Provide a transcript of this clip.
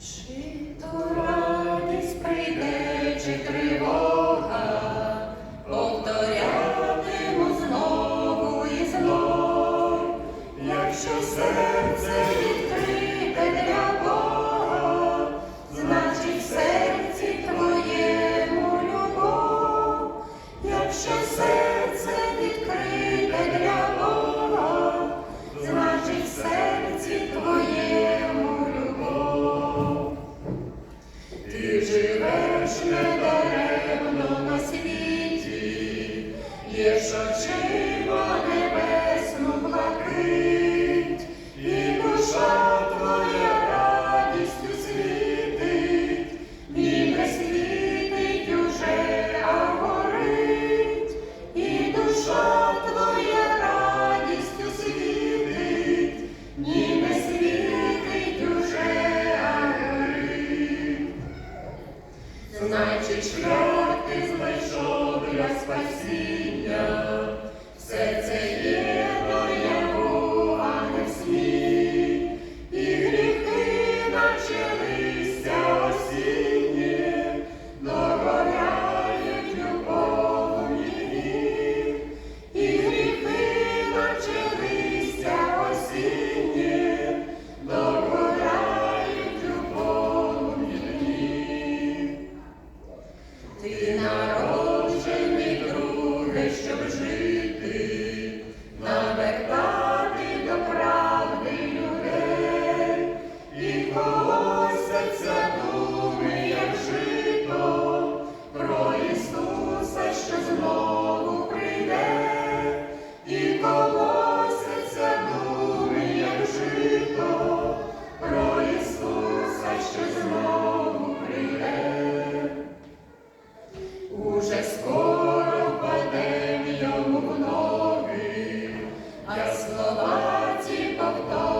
Чи то Christian. Носяться думи, як жито, про Ісуса, що знову прийде, і колосяться думи, як жито, про що знову прийде, уже скоро впаде йому в а слова ті повторюють.